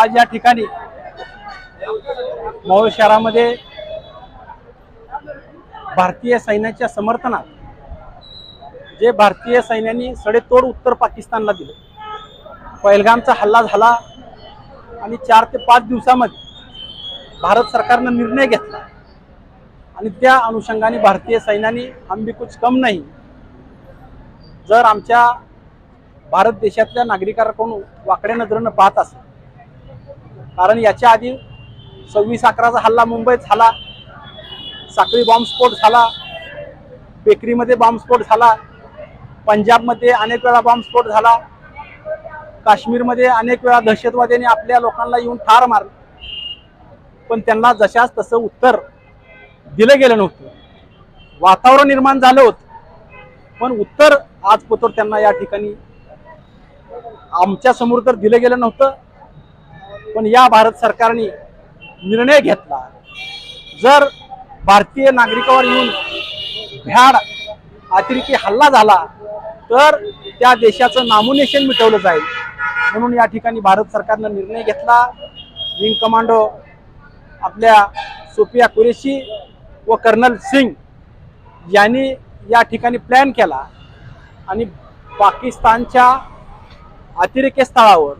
आज या ठिकाणी मोहोळ शहरामध्ये भारतीय सैन्याच्या समर्थनात जे भारतीय सैन्याने सडेतोड उत्तर पाकिस्तानला दिले. पहिलगामचा हल्ला झाला आणि चार ते पाच दिवसामध्ये भारत सरकारनं निर्णय घेतला. आणि त्या अनुषंगाने भारतीय सैन्याने हम कुछ कम नाही. जर आमच्या भारत देशातल्या नागरिकांकडून वाकड्या नजरेनं पाहत असेल कारण याच्या आधी सव्वीस अकराचा हल्ला मुंबईत झाला. साखळी बॉम्बस्फोट झाला. बेकरीमध्ये बॉम्बस्फोट झाला. पंजाबमध्ये अनेक वेळा बॉम्बस्फोट झाला. काश्मीरमध्ये अनेक वेळा दहशतवाद्यांनी आपल्या लोकांना येऊन ठार मारले. पण त्यांना जशाच तसं उत्तर दिलं गेलं नव्हतं. वातावरण निर्माण झालं होतं. पण उत्तर आज पतोर त्यांना या ठिकाणी आमच्यासमोर तर दिलं गेलं नव्हतं. पण या भारत सरकारने निर्णय घेतला. जर भारतीय नागरिकावर येऊन भ्याड अतिरेकी हल्ला झाला तर त्या देशाचं नामोनेशन मिटवलं जाईल. म्हणून या ठिकाणी भारत सरकारनं निर्णय घेतला. विंग कमांडो आपल्या सोफिया कुरेशी व कर्नल सिंग यांनी या ठिकाणी प्लॅन केला आणि पाकिस्तानच्या अतिरेकी स्थळावर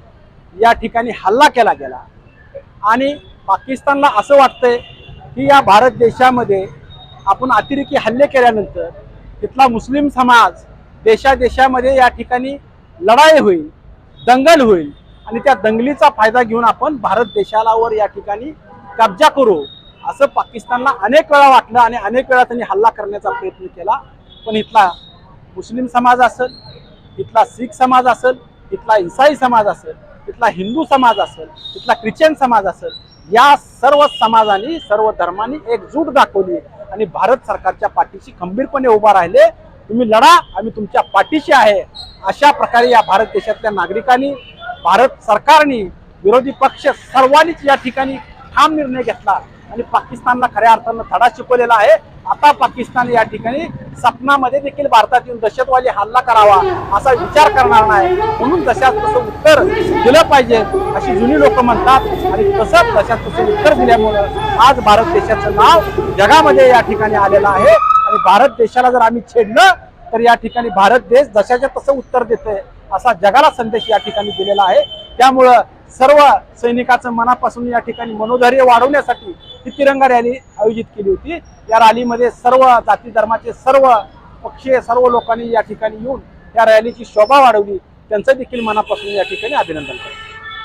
या ठिकाणी हल्ला केला गेला. आणि पाकिस्तानला असं वाटतंय की या भारत देशामध्ये आपण अतिरेकी हल्ले केल्यानंतर तिथला मुस्लिम समाज देशादेशामध्ये या ठिकाणी लढाई होईल दंगल होईल आणि त्या दंगलीचा फायदा घेऊन आपण भारत देशालावर या ठिकाणी कब्जा करू असं पाकिस्तानला अनेक वेळा वाटलं आणि अनेक वेळा त्यांनी हल्ला करण्याचा प्रयत्न केला. पण इथला मुस्लिम समाज असेल इथला शीख समाज असेल इथला इसाई समाज असेल तिथला हिंदू समाज असेल तिथला ख्रिश्चन समाज असेल या सर्व समाजाने सर्व धर्मांनी एकजूट दाखवली आणि भारत सरकारच्या पाठीशी खंबीरपणे उभा राहिले. तुम्ही लढा आम्ही तुमच्या पाठीशी आहे. अशा प्रकारे या भारत देशातल्या नागरिकांनी भारत सरकारने विरोधी पक्ष सर्वांनीच या ठिकाणी ठाम निर्णय घेतला. आणि पाकिस्तानला खऱ्या अर्थानं धडा शिकवलेला आहे. आता पाकिस्तान या ठिकाणी सपनामध्ये देखील भारतात येऊन दहशतवादी हल्ला करावा असा विचार करणार नाही. म्हणून तशाच तसं उत्तर दिलं पाहिजे अशी जुनी लोक म्हणतात आणि तसंच तशाच तसं उत्तर दिल्यामुळं आज भारत देशाचं नाव जगामध्ये या ठिकाणी आलेलं आहे. आणि भारत देशाला जर आम्ही छेडलं तर या ठिकाणी भारत देश जशाच्या तसं उत्तर देतोय असा जगाला संदेश या ठिकाणी दिलेला आहे. त्यामुळं सर्व सैनिकाचं मनापासून या ठिकाणी मनोधैर्य वाढवण्यासाठी ही तिरंगा रॅली आयोजित केली होती. या रॅलीमध्ये सर्व जाती धर्माचे सर्व पक्षीय सर्व लोकांनी या ठिकाणी येऊन या रॅलीची शोभा वाढवली. त्यांचं देखील मनापासून या ठिकाणी अभिनंदन करतो.